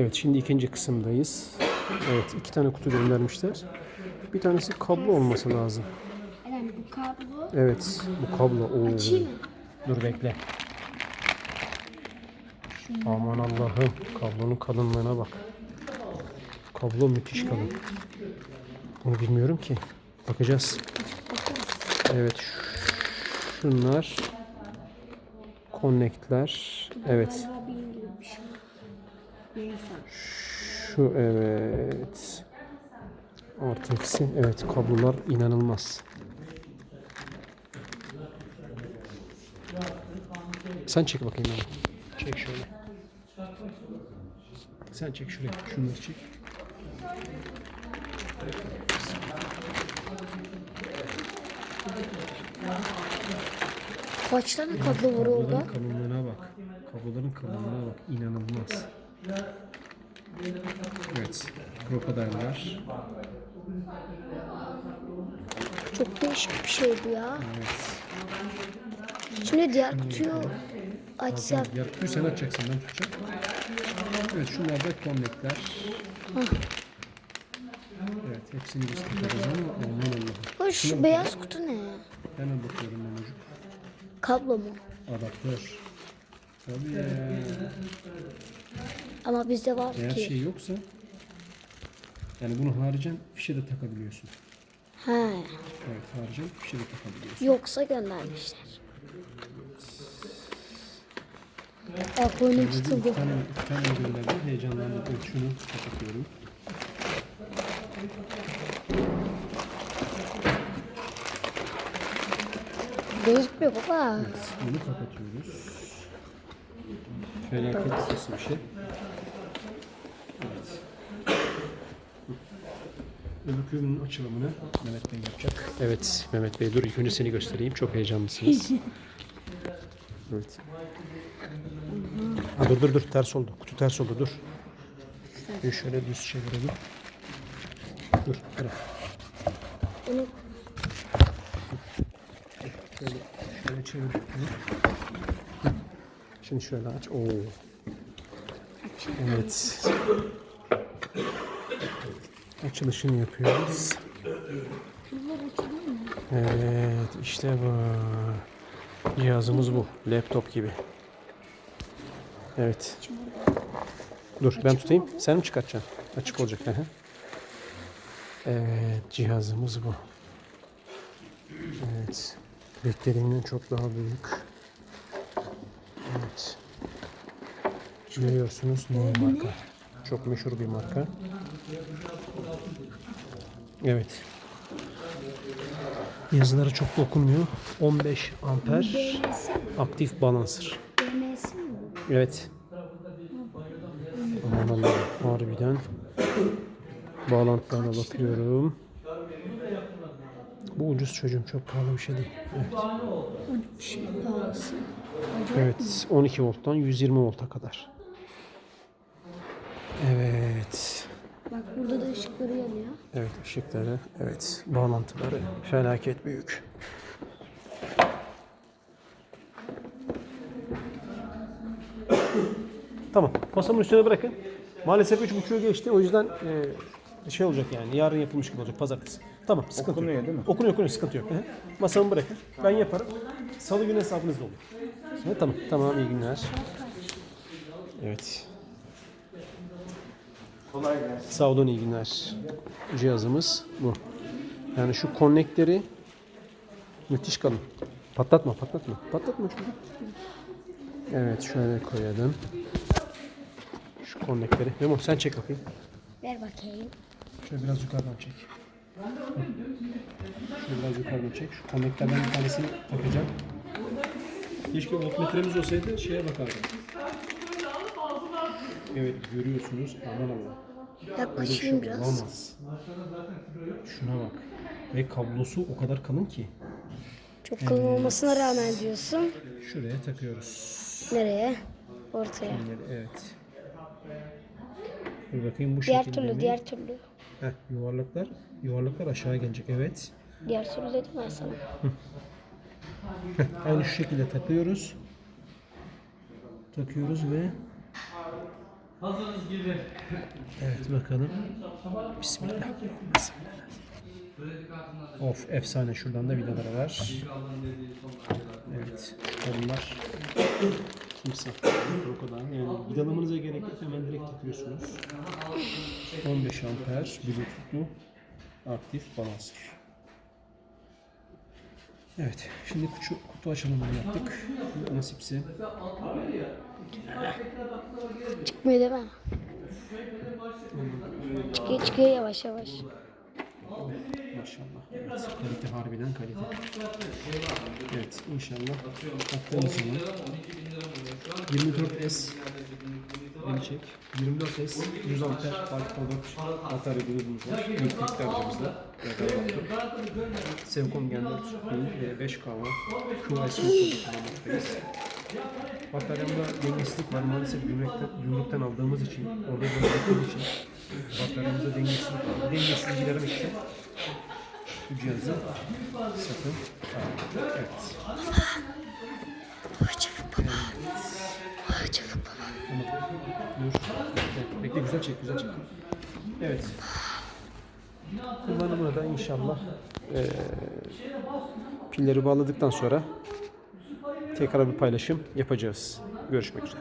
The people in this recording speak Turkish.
Evet şimdi ikinci kısımdayız. Evet iki tane kutu göndermişler. Bir tanesi kablo olması lazım. Yani bu kablo Evet bu kablo. Oo. açayım mı? Dur bekle. Aman Allah'ım kablonun kalınlığına bak. Kablo müthiş kalın. Bunu bilmiyorum ki. Bakacağız. Evet. Şunlar konnektler. Evet. Şu evet. Artı eksi. Evet kablolar inanılmaz. Sen çek bakayım bana. Çek şöyle. Sen çek şuraya. Şunları çek. Kaç tane kablo var orada? Kabloların kalınlığına bak. Kabloların kalınlığına bak. İnanılmaz. Evet. Krokodiller. Çok değişik bir şey bu ya. Evet. Şimdi diğer kutuyu açsam. Diğer kutuyu sen açacaksın ben tutacağım. Evet şunlar da konnektler. Evet hepsini biz takacağız ama aman Allah'ım. Ha, şu beyaz kutu ne? Hemen bakıyorum Memucuk. Kablo mu? Adaptör. Tabii ya. Ama bizde var Eğer ki. şey yoksa yani bunu haricen fişe de takabiliyorsun. He. Evet haricen fişe de takabiliyorsun. Yoksa göndermişler. Aa boynum Böyle bir tutuldu. tane, bir tane gönderdim. Heyecanlandım. Evet şunu kapatıyorum. Gözükmüyor baba. Evet, bunu kapatıyoruz. Felaket sesi bir şey. Öbür açılımını Mehmet Bey yapacak. Evet Mehmet Bey dur ilk önce seni göstereyim. Çok heyecanlısınız. evet. Ha, dur dur dur ters oldu. Kutu ters oldu dur. Bir şöyle düz çevirelim. Dur bırak. Bunu Şöyle, şöyle çevir. Şimdi şöyle aç. Oo. Evet. Açılışını yapıyoruz. Evet işte bu. Cihazımız bu. Laptop gibi. Evet. Dur ben tutayım. Sen mi çıkartacaksın? Açık olacak. hı hı. Evet cihazımız bu. Evet. Beklediğimden çok daha büyük. Evet. Görüyorsunuz ne marka? Çok meşhur bir marka. Evet. Yazıları çok da okunmuyor. 15 amper aktif bu? Evet. Aman Allah'ım harbiden. Bağlantılarına bakıyorum. Bu ucuz çocuğum çok pahalı bir şey değil. Evet. Evet 12 volttan 120 volta kadar. Evet. Bak burada da ışıkları yanıyor. Evet ışıkları, evet bağlantıları felaket büyük. Tamam. Masamın üstüne bırakın. Maalesef üç buçuğu geçti. O yüzden e, şey olacak yani. Yarın yapılmış gibi olacak. Pazartesi. Tamam. Sıkıntı Okunuyor yok. değil mi? Okunuyor okunuyor. Sıkıntı yok. Hı hı. Masamı bırakın. Ben yaparım. Salı günü hesabınızda olur. Tamam. Tamam. iyi günler. Evet. Kolay gelsin. Sağ olun iyi günler. Cihazımız bu. Yani şu konnektörü müthiş kalın. Patlatma patlatma. Patlatma şunu. Evet şöyle koyalım. Şu konnektörü. Memo sen çek bakayım. Ver bakayım. Şöyle biraz yukarıdan çek. Şöyle biraz yukarıdan çek. Şu konnektörden bir tanesini takacağım. Keşke voltmetremiz olsaydı şeye bakardım. Evet görüyorsunuz. Aman. Böyle bir şey Yaklaşayım biraz. olamaz. Şuna bak. Ve kablosu o kadar kalın ki. Çok kalın olmasına rağmen diyorsun. Şuraya takıyoruz. Nereye? Ortaya. Şimdi, Evet. Dur bakayım bu Diğer şekilde türlü, mi? diğer türlü. Heh, yuvarlaklar. Yuvarlaklar aşağı gelecek. Evet. Diğer türlü dedim ben sana. Aynı şu şekilde takıyoruz. Takıyoruz ve Hazırız gibi. Evet bakalım. Bismillah. Of efsane şuradan da vidaları var. Evet. Bunlar kimse krokodil. Yani vidalamanıza gerek yok. Hemen direkt takıyorsunuz. 15 amper bluetoothlu aktif balansır. Evet. Şimdi kutu, kutu açılımını yaptık. Nasipse. Çıkmıyor değil mi? Çıkıyor çıkıyor yavaş yavaş. Maşallah. Evet, kalite harbiden kalite. Evet inşallah taktığımız zaman 24S beni çek. 24S 100 amper fark olur. Batarya grubumuz var. Elektrikli aracımızda. Sevcom Gen 4 ve 5 kava QS motoru kullanmaktayız. Bataryamda dengesizlik var. Maalesef gümrükten, gümrükten aldığımız için, orada böyle için bataryamızda dengesizlik var. Dengesizliği gidermek için bu cihazı sakın almayın. Evet. Dur. Bekle, güzel çek, güzel çek. Evet. Kullanımını da inşallah eee pilleri bağladıktan sonra tekrar bir paylaşım yapacağız. Görüşmek üzere.